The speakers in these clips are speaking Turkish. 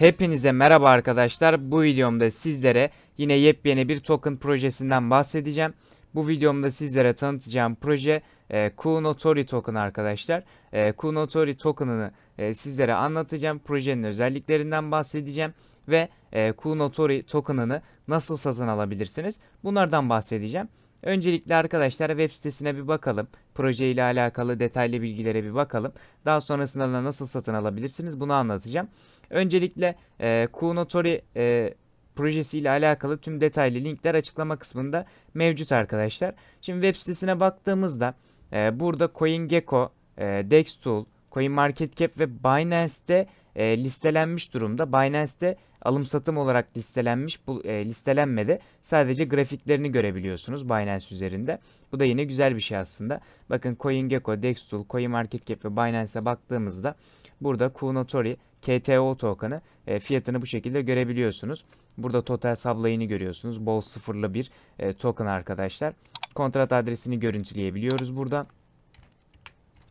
Hepinize merhaba arkadaşlar. Bu videomda sizlere yine yepyeni bir token projesinden bahsedeceğim. Bu videomda sizlere tanıtacağım proje e, Kunotori token arkadaşlar. E, Kunotori token'ını e, sizlere anlatacağım. Projenin özelliklerinden bahsedeceğim ve e, Kunotori token'ını nasıl satın alabilirsiniz? Bunlardan bahsedeceğim. Öncelikle arkadaşlar web sitesine bir bakalım. Proje ile alakalı detaylı bilgilere bir bakalım. Daha sonrasında da nasıl satın alabilirsiniz bunu anlatacağım. Öncelikle e, Kunotori e, projesiyle alakalı tüm detaylı linkler açıklama kısmında mevcut arkadaşlar. Şimdi web sitesine baktığımızda e, burada CoinGecko, e, Dextool, CoinMarketCap ve Binance'de e, listelenmiş durumda. Binance'de alım satım olarak listelenmiş. Bu e, listelenmedi. Sadece grafiklerini görebiliyorsunuz Binance üzerinde. Bu da yine güzel bir şey aslında. Bakın CoinGecko, Dextool, CoinMarketCap ve Binance'e baktığımızda burada Kunotori KTO token'ı e, fiyatını bu şekilde görebiliyorsunuz. Burada total sublayını görüyorsunuz. Bol sıfırlı bir e, token arkadaşlar. Kontrat adresini görüntüleyebiliyoruz burada.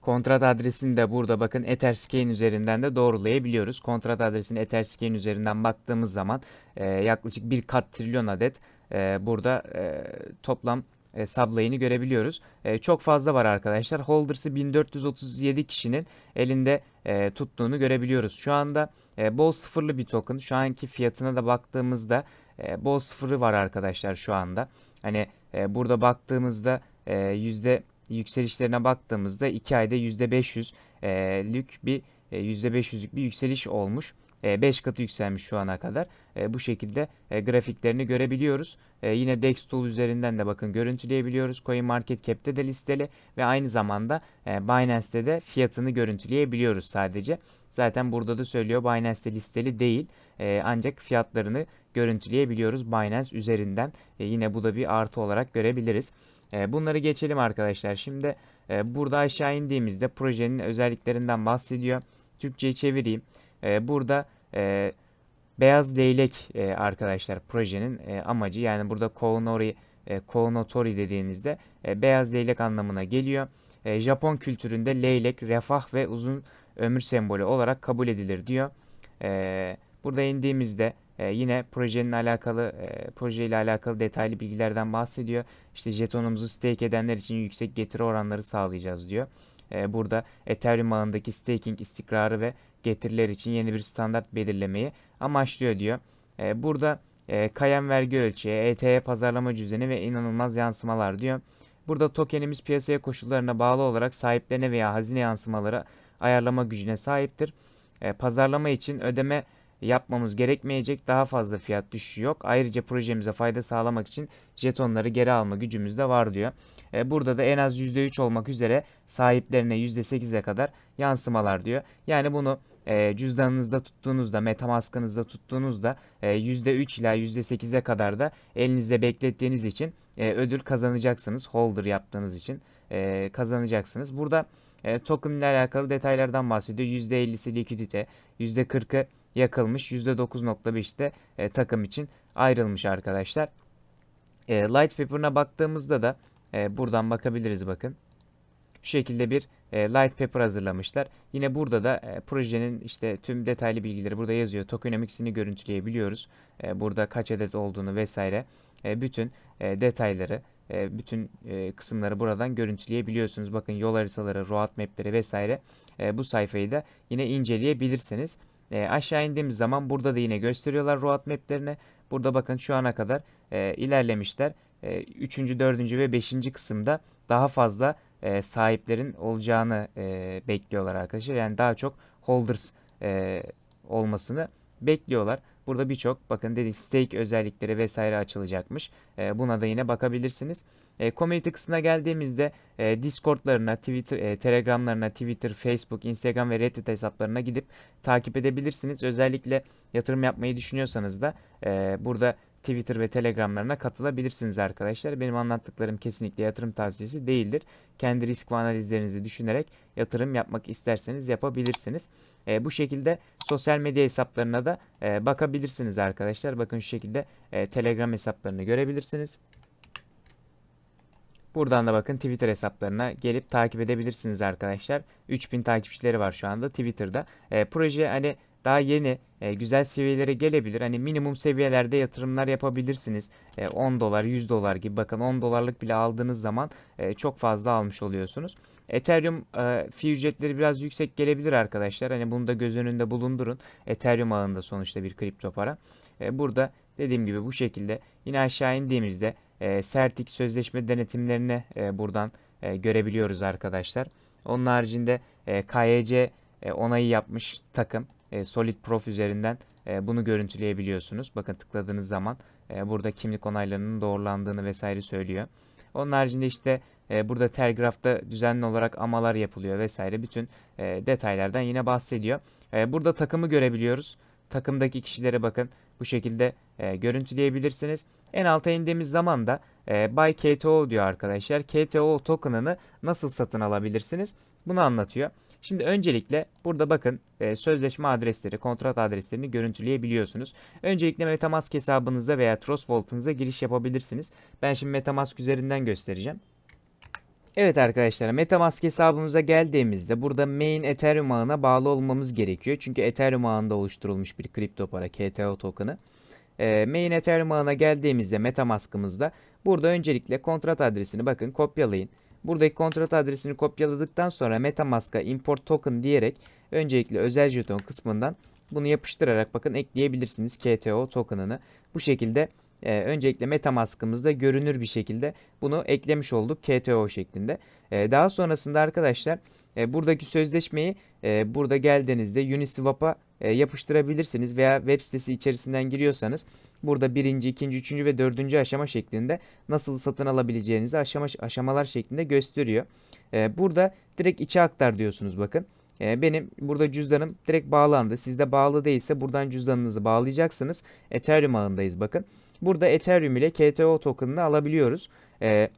Kontrat adresini de burada bakın Etherscan üzerinden de doğrulayabiliyoruz. Kontrat adresini Etherscan üzerinden baktığımız zaman e, yaklaşık bir kat trilyon adet e, burada e, toplam e, sublayını görebiliyoruz. E, çok fazla var arkadaşlar. Holders'ı 1437 kişinin elinde e, tuttuğunu görebiliyoruz. Şu anda e, bol sıfırlı bir token. Şu anki fiyatına da baktığımızda e, bol sıfırı var arkadaşlar şu anda. Hani e, burada baktığımızda e, yüzde yükselişlerine baktığımızda 2 ayda %500'lük bir e, %500'lük bir yükseliş olmuş. 5 katı yükselmiş şu ana kadar. E, bu şekilde e, grafiklerini görebiliyoruz. E, yine Dextool üzerinden de bakın görüntüleyebiliyoruz. CoinMarketCap'te de listeli ve aynı zamanda e, Binance'te de fiyatını görüntüleyebiliyoruz sadece. Zaten burada da söylüyor Binance'te listeli değil. E, ancak fiyatlarını görüntüleyebiliyoruz Binance üzerinden. E, yine bu da bir artı olarak görebiliriz. E, bunları geçelim arkadaşlar. Şimdi e, burada aşağı indiğimizde projenin özelliklerinden bahsediyor. Türkçe'ye çevireyim. E, burada e, beyaz leylek e, arkadaşlar projenin amacı. Yani burada Koonori, e, dediğinizde beyaz leylek anlamına geliyor. Japon kültüründe leylek refah ve uzun ömür sembolü olarak kabul edilir diyor. Burada indiğimizde e, yine projenin alakalı e, projeyle alakalı detaylı bilgilerden bahsediyor. İşte jetonumuzu stake edenler için yüksek getiri oranları sağlayacağız diyor. E, burada Ethereum ağındaki staking istikrarı ve getiriler için yeni bir standart belirlemeyi amaçlıyor diyor. E, burada e, kayan vergi ölçeği, ETH pazarlama düzeni ve inanılmaz yansımalar diyor. Burada tokenimiz piyasaya koşullarına bağlı olarak sahiplerine veya hazine yansımaları ayarlama gücüne sahiptir. E, pazarlama için ödeme yapmamız gerekmeyecek daha fazla fiyat düşüşü yok. Ayrıca projemize fayda sağlamak için jetonları geri alma gücümüz de var diyor. E, burada da en az %3 olmak üzere sahiplerine %8'e kadar yansımalar diyor. Yani bunu e, cüzdanınızda tuttuğunuzda, metamaskınızda tuttuğunuzda e, %3 ila %8'e kadar da elinizde beklettiğiniz için e, ödül kazanacaksınız. Holder yaptığınız için e, kazanacaksınız. Burada e, token ile alakalı detaylardan bahsediyor. %50'si likidite, %40'ı yakılmış, %9.5'te e, takım için ayrılmış arkadaşlar. E, light paper'ına baktığımızda da e, buradan bakabiliriz bakın. Şu şekilde bir e, light paper hazırlamışlar. Yine burada da e, projenin işte tüm detaylı bilgileri burada yazıyor. Tokenomics'ini görüntüleyebiliyoruz. E, burada kaç adet olduğunu vesaire. E, bütün e, detayları, e, bütün e, kısımları buradan görüntüleyebiliyorsunuz. Bakın yol haritaları, roadmap'leri vesaire. E, bu sayfayı da yine inceleyebilirsiniz. E, aşağı indiğimiz zaman burada da yine gösteriyorlar roadmap'lerini. Burada bakın şu ana kadar ilerlemişler. E, 3. 4. ve 5. kısımda daha fazla sahiplerin olacağını bekliyorlar arkadaşlar. Yani daha çok holders olmasını bekliyorlar. Burada birçok bakın dedi stake özellikleri vesaire açılacakmış. E, buna da yine bakabilirsiniz. E, community kısmına geldiğimizde e, Discord'larına, Twitter, e, Telegram'larına, Twitter, Facebook, Instagram ve Reddit hesaplarına gidip takip edebilirsiniz. Özellikle yatırım yapmayı düşünüyorsanız da e, burada Twitter ve Telegram'larına katılabilirsiniz arkadaşlar. Benim anlattıklarım kesinlikle yatırım tavsiyesi değildir. Kendi risk ve analizlerinizi düşünerek yatırım yapmak isterseniz yapabilirsiniz. E, bu şekilde sosyal medya hesaplarına da e, bakabilirsiniz arkadaşlar. Bakın şu şekilde e, Telegram hesaplarını görebilirsiniz. Buradan da bakın Twitter hesaplarına gelip takip edebilirsiniz arkadaşlar. 3000 takipçileri var şu anda Twitter'da. E, proje hani daha yeni e, güzel seviyelere gelebilir. Hani minimum seviyelerde yatırımlar yapabilirsiniz. E, 10 dolar, 100 dolar gibi bakın 10 dolarlık bile aldığınız zaman e, çok fazla almış oluyorsunuz. Ethereum e, fee ücretleri biraz yüksek gelebilir arkadaşlar. Hani bunu da göz önünde bulundurun. Ethereum ağında sonuçta bir kripto para. E, burada dediğim gibi bu şekilde yine aşağı indiğimizde e, Certic sözleşme denetimlerini e, buradan e, görebiliyoruz arkadaşlar. Onun haricinde e, KYC e, onayı yapmış takım e, Solid Prof üzerinden e, bunu görüntüleyebiliyorsunuz. Bakın tıkladığınız zaman e, burada kimlik onaylarının doğrulandığını vesaire söylüyor. Onun haricinde işte burada Telgraph'ta düzenli olarak amalar yapılıyor vesaire bütün detaylardan yine bahsediyor. Burada takımı görebiliyoruz. Takımdaki kişilere bakın bu şekilde görüntüleyebilirsiniz. En alta indiğimiz zaman da Buy KTO diyor arkadaşlar. KTO token'ını nasıl satın alabilirsiniz? Bunu anlatıyor. Şimdi öncelikle burada bakın e, sözleşme adresleri, kontrat adreslerini görüntüleyebiliyorsunuz. Öncelikle Metamask hesabınıza veya Trust Wallet'ınıza giriş yapabilirsiniz. Ben şimdi Metamask üzerinden göstereceğim. Evet arkadaşlar Metamask hesabımıza geldiğimizde burada main Ethereum ağına bağlı olmamız gerekiyor. Çünkü Ethereum ağında oluşturulmuş bir kripto para KTO token'ı. E, main Ethereum ağına geldiğimizde Metamask'ımızda burada öncelikle kontrat adresini bakın kopyalayın. Buradaki kontrat adresini kopyaladıktan sonra Metamask'a import token diyerek öncelikle özel jeton kısmından bunu yapıştırarak bakın ekleyebilirsiniz KTO token'ını. Bu şekilde e, öncelikle Metamask'ımızda görünür bir şekilde bunu eklemiş olduk KTO şeklinde. E, daha sonrasında arkadaşlar e, buradaki sözleşmeyi e, burada geldiğinizde Uniswap'a e, yapıştırabilirsiniz veya web sitesi içerisinden giriyorsanız burada birinci, ikinci, üçüncü ve dördüncü aşama şeklinde nasıl satın alabileceğinizi aşama, aşamalar şeklinde gösteriyor. E, burada direkt içe aktar diyorsunuz bakın. E, benim burada cüzdanım direkt bağlandı. Sizde bağlı değilse buradan cüzdanınızı bağlayacaksınız. Ethereum ağındayız bakın. Burada Ethereum ile KTO token'ını alabiliyoruz. E,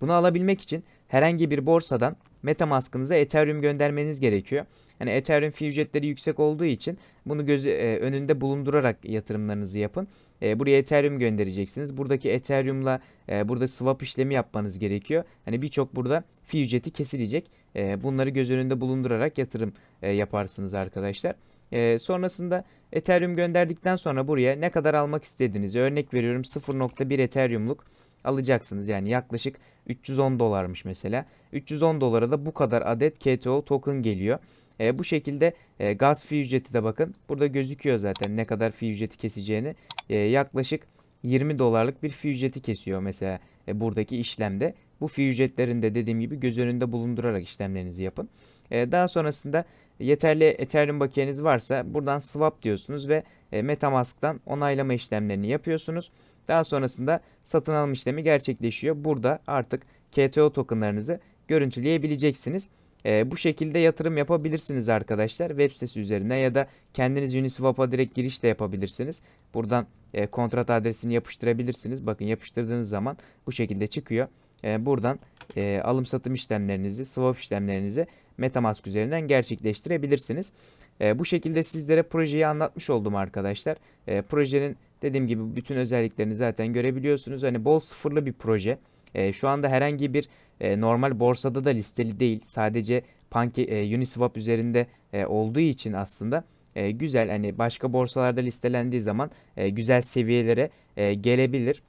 bunu alabilmek için herhangi bir borsadan Metamask'ınıza Ethereum göndermeniz gerekiyor. Yani Ethereum fee yüksek olduğu için bunu göz e, önünde bulundurarak yatırımlarınızı yapın. E, buraya Ethereum göndereceksiniz. Buradaki Ethereum'la e, burada swap işlemi yapmanız gerekiyor. Hani birçok burada fee ücreti kesilecek. E, bunları göz önünde bulundurarak yatırım e, yaparsınız arkadaşlar. E, sonrasında Ethereum gönderdikten sonra buraya ne kadar almak istediğinizi örnek veriyorum 0.1 Ethereum'luk alacaksınız. Yani yaklaşık 310 dolarmış mesela. 310 dolara da bu kadar adet KTO token geliyor. E, bu şekilde e, gaz fee ücreti de bakın. Burada gözüküyor zaten ne kadar fee ücreti keseceğini. E, yaklaşık 20 dolarlık bir fee ücreti kesiyor mesela e, buradaki işlemde. Bu fee ücretlerini de dediğim gibi göz önünde bulundurarak işlemlerinizi yapın. E, daha sonrasında yeterli Ethereum bakiyeniz varsa buradan swap diyorsunuz ve e, Metamask'tan onaylama işlemlerini yapıyorsunuz. Daha sonrasında satın alma işlemi gerçekleşiyor. Burada artık KTO tokenlarınızı görüntüleyebileceksiniz. E, bu şekilde yatırım yapabilirsiniz arkadaşlar. Web sitesi üzerinden ya da kendiniz Uniswap'a direkt giriş de yapabilirsiniz. Buradan e, kontrat adresini yapıştırabilirsiniz. Bakın yapıştırdığınız zaman bu şekilde çıkıyor. E, buradan e, alım satım işlemlerinizi, swap işlemlerinizi Metamask üzerinden gerçekleştirebilirsiniz. E, bu şekilde sizlere projeyi anlatmış oldum arkadaşlar. E, projenin dediğim gibi bütün özelliklerini zaten görebiliyorsunuz. Hani bol sıfırlı bir proje. E, şu anda herhangi bir e, normal borsada da listeli değil. Sadece Panke, e, Uniswap üzerinde e, olduğu için aslında e, güzel. Hani başka borsalarda listelendiği zaman e, güzel seviyelere e, gelebilir.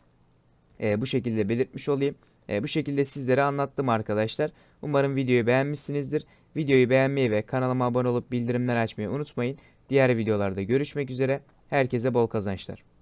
E, bu şekilde belirtmiş olayım. E, bu şekilde sizlere anlattım arkadaşlar. Umarım videoyu beğenmişsinizdir. Videoyu beğenmeyi ve kanalıma abone olup bildirimler açmayı unutmayın. Diğer videolarda görüşmek üzere. Herkese bol kazançlar.